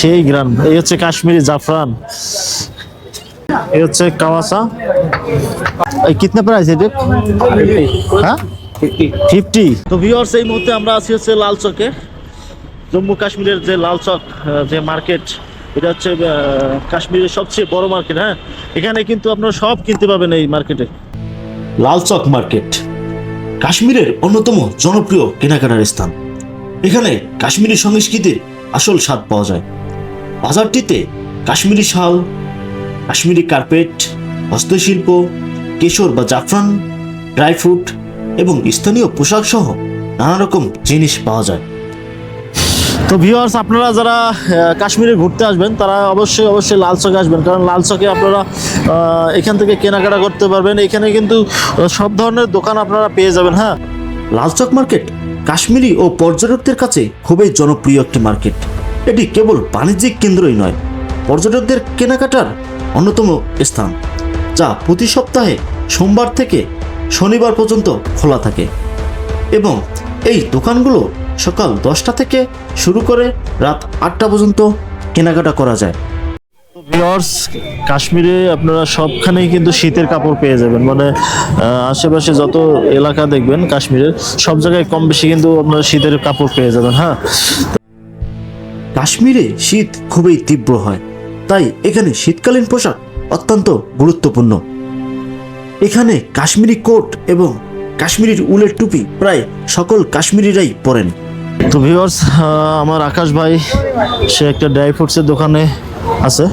সেই গ্রান এই হচ্ছে কাশ্মীরি জাফরান। এই হচ্ছে কাওয়াসা। কিতনা প্রাইস এটা? হ্যাঁ? ফিফটি। তো ভিউয়ার্স এই মুহূর্তে আমরা আছি হচ্ছে লাল চকে। জম্মু কাশ্মীরের যে লাল চক যে মার্কেট, এটা হচ্ছে কাশ্মীরের সবচেয়ে বড় মার্কেট হ্যাঁ? এখানে কিন্তু আপনারা সব কিনতে পাবেন এই মার্কেটে। লাল চক মার্কেট, কাশ্মীরের অন্যতম জনপ্রিয় কেনাকাটার স্থান। এখানে কাশ্মীরি সংস্কৃতির আসল স্বাদ পাওয়া যায়। বাজারটিতে কাশ্মীরি শাল, কাশ্মীরি কার্পেট, হস্তশিল্প, কেশর বা জাফরান, ড্রাই ফ্রুট এবং স্থানীয় পোশাক সহ নানা রকম জিনিস পাওয়া যায়। তো ভিউয়ার্স আপনারা যারা কাশ্মীরে ঘুরতে আসবেন, তারা অবশ্যই অবশ্যই লাল চকে আসবেন। কারণ লাল চকে আপনারা এখান থেকে কেনাকাটা করতে পারবেন। এখানে কিন্তু সব ধরনের দোকান আপনারা পেয়ে যাবেন হ্যাঁ। লাল চক মার্কেট কাশ্মীরি ও পর্যটকদের কাছে খুবই জনপ্রিয় একটি মার্কেট। এটি কেবল বাণিজ্যিক কেন্দ্রই নয়, পর্যটকদের কেনাকাটার অন্যতম স্থান, যা প্রতি সপ্তাহে সোমবার থেকে শনিবার পর্যন্ত খোলা থাকে। এবং এই দোকানগুলো সকাল দশটা থেকে শুরু করে রাত আটটা পর্যন্ত কেনাকাটা করা যায়। ভিওর্স কাশ্মীরে আপনারা সবখানেই কিন্তু শীতের কাপড় পেয়ে যাবেন। মানে আশেপাশে যত এলাকা দেখবেন কাশ্মীরের সব জায়গায় কম বেশি কিন্তু আপনারা শীতের কাপড় পেয়ে যাবেন হ্যাঁ? কাশ্মীরে শীত খুবই তীব্র হয়। তাই এখানে শীতকালীন পোশাক অত্যন্ত গুরুত্বপূর্ণ। এখানে কাশ্মীরি কোট এবং কাশ্মীরির উলের টুপি প্রায় সকল কাশ্মীরিরাই পরেন। তো ভিউয়ার্স আমার আকাশ ভাই সে একটা ড্রাই ফ্রুটসের দোকানে আছে।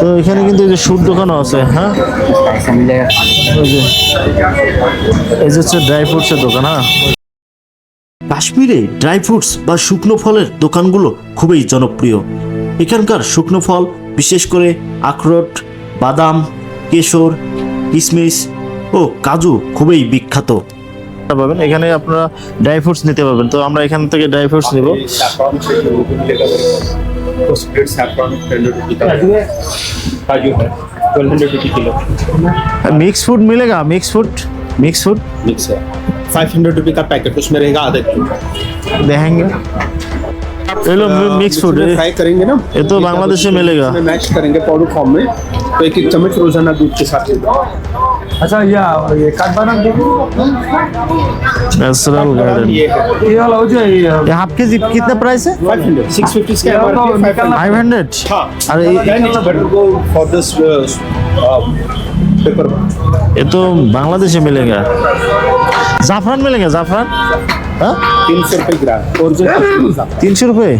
তো এখানে কিন্তু এই যে সুর দোকানও আছে হ্যাঁ? ওই যে এই যে হচ্ছে ড্রাই ফ্রুটসের দোকান হ্যাঁ? কাশ্মীরে ড্রাই ফ্রুটস বা শুকনো ফলের দোকানগুলো খুবই জনপ্রিয়। এখানকার শুকনো ফল বিশেষ করে আখরোট বাদাম কেশর কিশমিশ ও কাজু খুবই বিখ্যাত। পাবেন। এখানে আপনারা ড্রাই ফ্রুটস নিতে পারবেন। তো আমরা এখান থেকে ড্রাই ফ্রুটস নিব। तो स्प्लिट सैफरॉन हंड्रेड रुपी का काजू है। Twelve hundred rupee kilo. Mix food मिलेगा? Mix food mix food mix है। फाइव हंड्रेड रुपी का पैकेट उसमें रहेगा आधा किलो। देखेंगे ये लो मिक्स फ़ूड फ्राई करेंगे ना। ये तो बांग्लादेश में मिलेगा। मैच करेंगे पाउडर फॉर्म में। तो एक एक चम्मच रोज़ाना दूध के साथ लेगा अच्छा या ये काठबादाम देखो नेचुरल गार्डन ये है ये वाला हो जाए ये ये आपके जी- कितना प्राइस है फाइव हंड्रेड सिक्स फिफ्टी इसका तो MRP है, निकालना- 500 हाँ अरे ये- then it's better go for this uh, uh, paper ये तो बांग्लादेश में मिलेगा जाफरान मिलेगा जाफरान हाँ तीन सौ रुपये ग्राम ओरिजिनल तीन सौ रुपये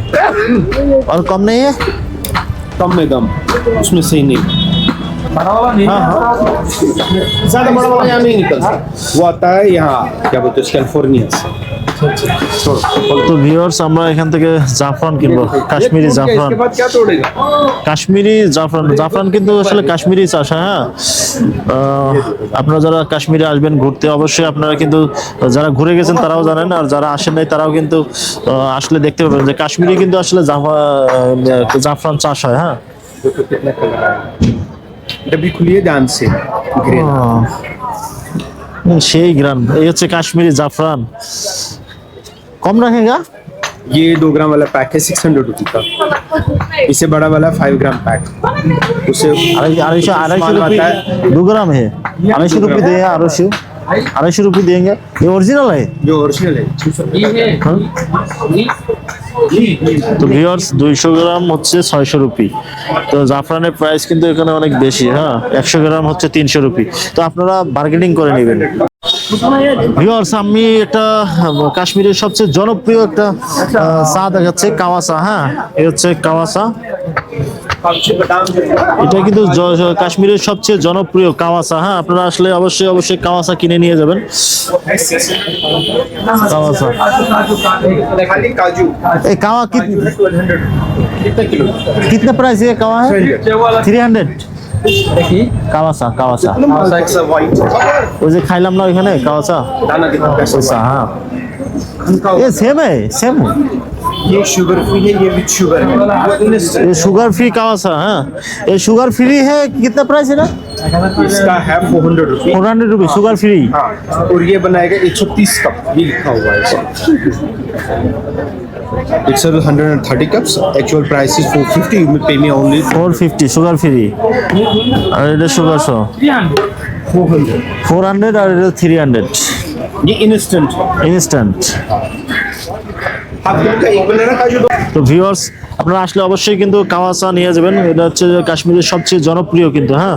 और कम नहीं है कम में कम उसमें सही नहीं बड़ा वाला नहीं हाँ, ज्यादा बड़ा वाला यहाँ नहीं निकलता वो आता है यहाँ क्या बोलते हैं कैलिफोर्निया से তো ভিউয়ার্স আমরা এখান থেকে জাফরান কিনবো কাশ্মীরি ये टूट गया, জাফরান इसके बाद क्या तोड़ेगा কাশ্মীরি জাফরান জাফরান কিন্তু আসলে কাশ্মীরি চাষ হ্যাঁ আহ, আপনারা যারা কাশ্মীরে আসবেন ঘুরতে অবশ্যই আপনারা কিন্তু যারা ঘুরে গেছেন তারাও জানেন আর যারা আসেন নাই তারাও কিন্তু আহ, আসলে দেখতে পাবেন যে কাশ্মীরি কিন্তু আসলে জাফা- আহ, জাফরান চাষ হয় হ্যাঁ देखो कितना कलर आया डब्बी खुली है ध्यान से ग्रीन আহ, হুম, সেই গ্রান এই হচ্ছে কাশ্মীরি জাফরান কম রাখেগা ये दो ग्राम वाला पैक है सिक्स हंड्रेड रुपी का इससे बड़ा वाला फाइव ग्राम पैक उसे আড়াই আড়াইশো আড়াইশো माल रुपये आता है दो ग्राम है अढ़ाई रुपये दिए अढ़ाई सौ अढ़ाई सौ रुपये देंगे ये ओरिजिनल है जो ओरिजिनल है हाँ? তো ভিওর্স দুইশো গ্রাম হচ্ছে ছয়শো রুপি। তো জাফরানের প্রাইস কিন্তু এখানে অনেক বেশি হ্যাঁ? একশো গ্রাম হচ্ছে তিনশো রুপি। তো আপনারা বার্গেনিং করে নেবেন। ভিওর্স আমি একটা কাশ্মীরের সবচেয়ে জনপ্রিয় একটা চা দেখাচ্ছে কাওয়াসা হ্যাঁ? এই হচ্ছে কাওয়াসা এটা কিন্তু জ- জ- কাশ্মীরের সবচেয়ে জনপ্রিয় কাওয়াসা হ্যাঁ আপনারা আসলে অবশ্যই অবশ্যই কাওয়াসা কিনে নিয়ে যাবেন কাওয়াসা खाली काजू এই কাওয়া কি ट्वेल्व हंड्रेड कितना किलो कितना प्राइस है कावा है থ্রি হান্ড্রেড কাওয়াসা কাওয়াসা वाइट ওই যে খাইলাম না ওইখানে কাওয়াসা दाना देखो कैसा ওইসা হ্যাঁ ये सेम है सेम ये शुगर फ्री है ये विद शुगर है ये शुगर फ्री कावासा हाँ ये शुगर फ्री है कितना प्राइस है ना इसका है four hundred rupee four hundred rupees sugar free हाँ और ये बनाएगा एक सौ तीस कप ये लिखा हुआ है It's a 130 cups. Actual price is 450. You may pay me only four fifty sugar free আর এটা সুগার সহ 400. ফোর হান্ড্রেড আর এটা থ্রি হান্ড্রেড ये instant. ইনস্ট্যান্ট তো ভিউয়ার্স আপনারা আসলে অবশ্যই কিন্তু কাওয়াসা নিয়ে যাবেন। এটা হচ্ছে কাশ্মীরের সবচেয়ে জনপ্রিয় কিন্তু হ্যাঁ।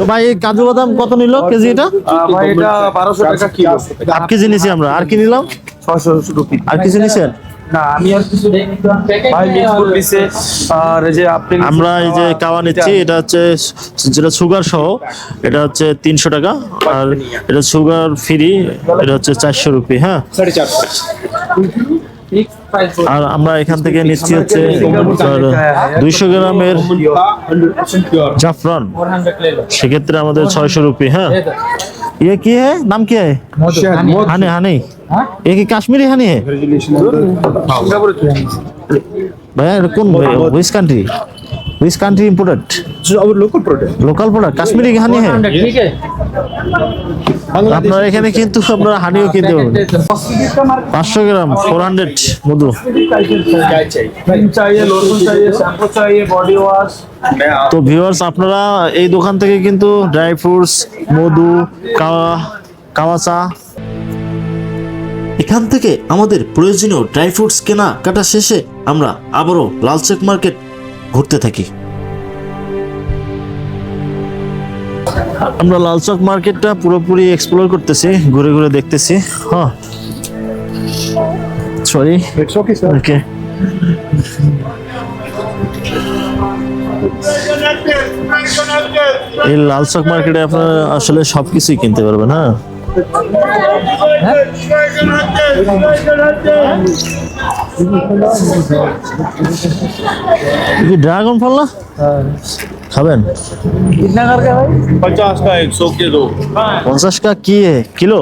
তো ভাই কাজু বাদাম কত নিল কেজি এটা? ভাই টাকা কিলো। 8 কেজি নিছি আমরা। আর কি নিলাম? 600 রুপি। আর কিছু নিছেন? আমরা এই যে কাওয়া নিচ্ছি এটা হচ্ছে যেটা সুগার সহ এটা হচ্ছে তিনশো টাকা। আর এটা সুগার ফ্রি এটা হচ্ছে চারশো রুপি হ্যাঁ। আর আমরা এখান থেকে নিচ্ছি হচ্ছে দুইশো গ্রামের हंड्रेड परसेंट प्योर জাফরান সেক্ষেত্রে আমাদের ছয়শো রুপি হ্যাঁ ये की है नाम क्या है हानी हानी ये की काश्मीरी हानी है भैया ये कौन which country which country imported our local product local product Kashmiri honey है আপনারা এখানে কিন্তু আপনারা হানিও কিনতে পারবেন পাঁচশো গ্রাম ফোর হান্ড্রেড মধু क्या चाहिए क्रीम चाहिए लोशन चाहिए शैम्पू चाहिए बॉडी वॉश मैं आप তো ভিউয়ার্স আপনারা এই দোকান থেকে কিন্তু ড্রাই ফ্রুটস মধু কাওয়া কাওয়া চা এখান থেকে আমাদের প্রয়োজনীয় ড্রাই ফ্রুটস কেনা কাটা শেষে আমরা আবারও লালচক মার্কেট ঘুরতে থাকি। আমরা লালচক মার্কেটটা পুরোপুরি এক্সপ্লোর করতেছি ঘুরে ঘুরে দেখতেছি। হ্যাঁ। সরি ওকে এই লালচক মার্কেটে আপনারা আসলে সবকিছুই কিনতে পারবেন হ্যাঁ। কি ড্রাগন ফল না খাবেন कितना करके भाई पचास का एक सौ के दो পঞ্চাশ কা কি এ? কিলো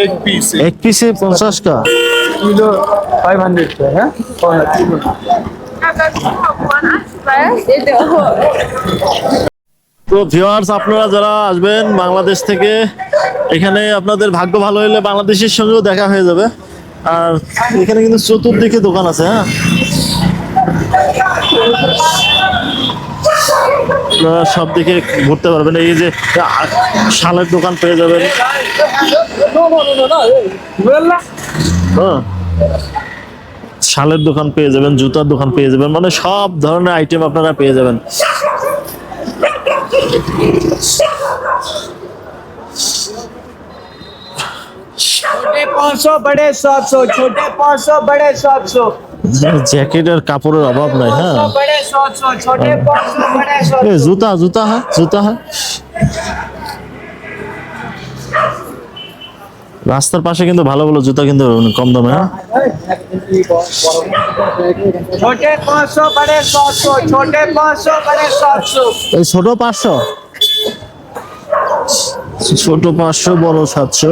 एक पीस এক পিসে পঞ্চাশ কা किलो फाइव हंड्रेड पे है किलो তো ভিউয়ার্স আপনারা যারা আসবেন বাংলাদেশ থেকে এখানে আপনাদের ভাগ্য ভালো হলে বাংলাদেশের সঙ্গেও দেখা হয়ে যাবে। আর এখানে কিন্তু চতুর্দিকে দোকান আছে হ্যাঁ? আপনারা সব দিকে ঘুরতে পারবেন। এই যে শালের দোকান পেয়ে যাবেন। হ্যাঁ। শালের দোকান পেয়ে যাবেন, জুতার দোকান পেয়ে যাবেন মানে সব ধরনের আইটেম আপনারা পেয়ে যাবেন। পাঁচশো বড়ে সাতশো ছোটে পাঁচশো বড়ে সাতশো। জ্যাকেট আর কাপড়ের অভাব নাই হ্যাঁ।, হ্যাঁ। জুতা জুতা হ্যাঁ জুতা হ্যাঁ। রাস্তার পাশে কিন্তু ভালো ভালো জুতা কিন্তু কম দামে হ্যাঁ। ছোট পাঁচশো? ছোট পাঁচশো বড় সাতশো।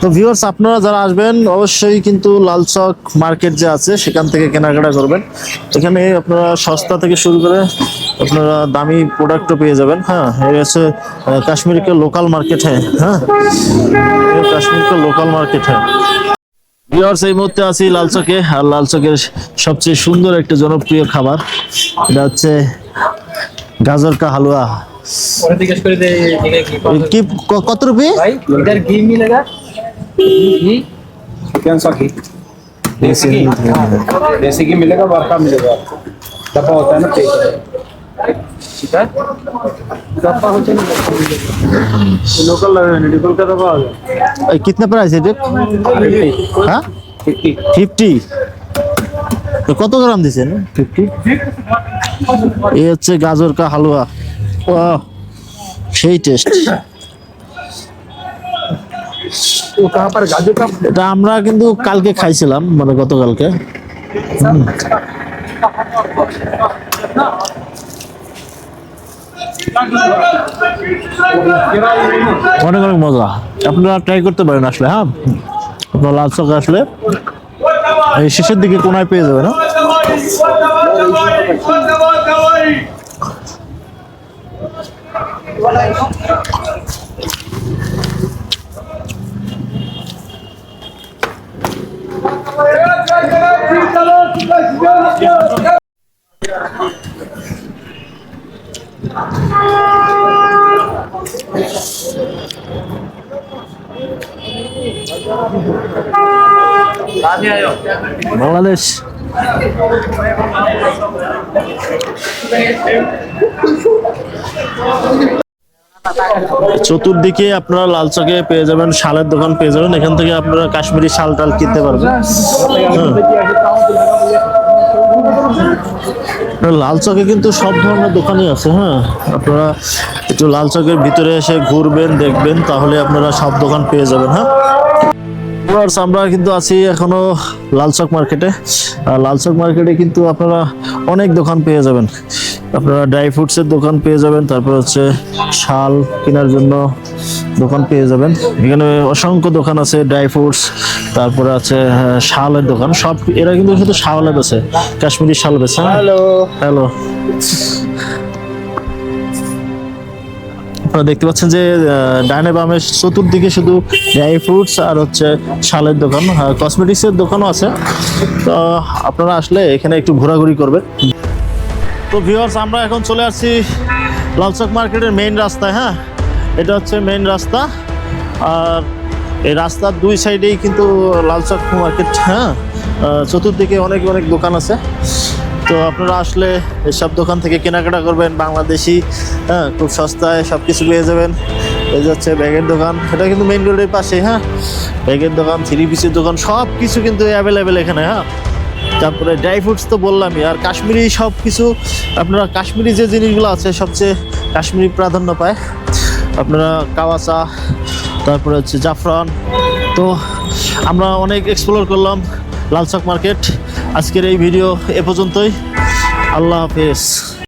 তো ভিউয়ার্স আপনারা যারা আসবেন অবশ্যই কিন্তু লালচক মার্কেট যে আছে সেখান থেকে কেনাকাটা করবেন। এখানে আপনারা সস্তা থেকে শুরু করে আপনারা দামি প্রোডাক্টও পেয়ে যাবেন। হ্যাঁ এই হচ্ছে আহ, কাশ্মীর কে লোকাল মার্কেট হ্যাঁ হ্যাঁ ये কাশ্মীর কে লোকাল মার্কেট হ্যাঁ। ভিউয়ার্স এই মুহূর্তে আছি লালচকে আর লালচকের সবচেয়ে সুন্দর একটা জনপ্রিয় খাবার এটা হচ্ছে গাজর কা হালুয়া। जिज्ञेस कर दे কি ক- কত রুপি भाई इधर घी मिलेगा घी कौन सा घी देसी घी देसी घी मिलेगा वर्का मिलेगा आपको डब्बा होता है ना पेट ठीक है डब्बा होते नहीं लोकल लगे लोकल का डब्बा आ गया এই কিতনা প্রাইস এটা হ্যাঁ फिफ्टी ফিফটি তো কত গ্রাম দিছেন ফিফটি এই হচ্ছে গাজর কা হালুয়া ওয়াও সেই টেস্ট এটা আমরা কিন্তু কালকে খাইছিলাম মানে গতকালকে। অনেক অনেক মজা। আপনারা ট্রাই করতে পারেন আসলে হ্যাঁ? আপনার লাল চকে আসলে এই শেষের দিকে কোনায় পেয়ে যাবে না হ্যাঁ? বাংলাদেশ চতুর্দিকে আপনারা লাল চকে পেয়ে যাবেন, শালের দোকান পেয়ে যাবেন। এখান থেকে আপনারা কাশ্মীরি শাল টাল কিনতে পারবেন। হ্যাঁ। লাল চকে কিন্তু সব ধরনের দোকানই আছে হ্যাঁ। আপনারা একটু লাল চকের ভিতরে এসে ঘুরবেন, দেখবেন, তাহলে আপনারা সব দোকান পেয়ে যাবেন হ্যাঁ। আমরা কিন্তু আছি এখনও লালচক মার্কেটে। লালচক মার্কেটে কিন্তু আপনারা অনেক দোকান পেয়ে যাবেন। আপনারা ড্রাই ফ্রুটসের দোকান পেয়ে যাবেন তারপর হচ্ছে শাল কেনার জন্য দোকান পেয়ে যাবেন। এখানে অসংখ্য দোকান আছে ড্রাই ফ্রুটস তারপরে আছে শালের দোকান। সব এরা কিন্তু শুধু শাওয়ালে বেছে কাশ্মীরি শাল বেছে হ্যালো হ্যালো আপনারা দেখতে পাচ্ছেন যে ডাইনে বামে চতুর্দিকে শুধু ড্রাই ফ্রুটস আর হচ্ছে শালের দোকান। কসমেটিক্সের দোকানও আছে। তো আপনারা আসলে এখানে একটু ঘোরাঘুরি করবেন। তো ভিউয়ার্স আমরা এখন চলে আসছি লালচক মার্কেটের মেইন রাস্তায় হ্যাঁ? এটা হচ্ছে মেইন রাস্তা। আর এই রাস্তার দুই সাইডেই কিন্তু লালচক মার্কেট হ্যাঁ? চতুর্দিকে অনেক অনেক দোকান আছে। তো আপনারা আসলে এসব দোকান থেকে কেনাকাটা করবেন, বাংলাদেশি হ্যাঁ? খুব সস্তায় সব কিছু পেয়ে যাবেন। এই যে হচ্ছে ব্যাগের দোকান, এটা কিন্তু মেইন রোডের পাশে হ্যাঁ? ব্যাগের দোকান থ্রি পিসের দোকান সব কিছু কিন্তু অ্যাভেলেবেল এখানে হ্যাঁ? তারপরে ড্রাই ফ্রুটস তো বললামই। আর কাশ্মীরি সব কিছু আপনারা কাশ্মীরি যে জিনিসগুলো আছে, সবচেয়ে কাশ্মীরি প্রাধান্য পায়। আপনারা কাওয়াচা, তারপরে হচ্ছে জাফরান। তো আমরা অনেক এক্সপ্লোর করলাম লালচক মার্কেট আজকের এই ভিডিও এ পর্যন্তই। আল্লাহ হাফেজ।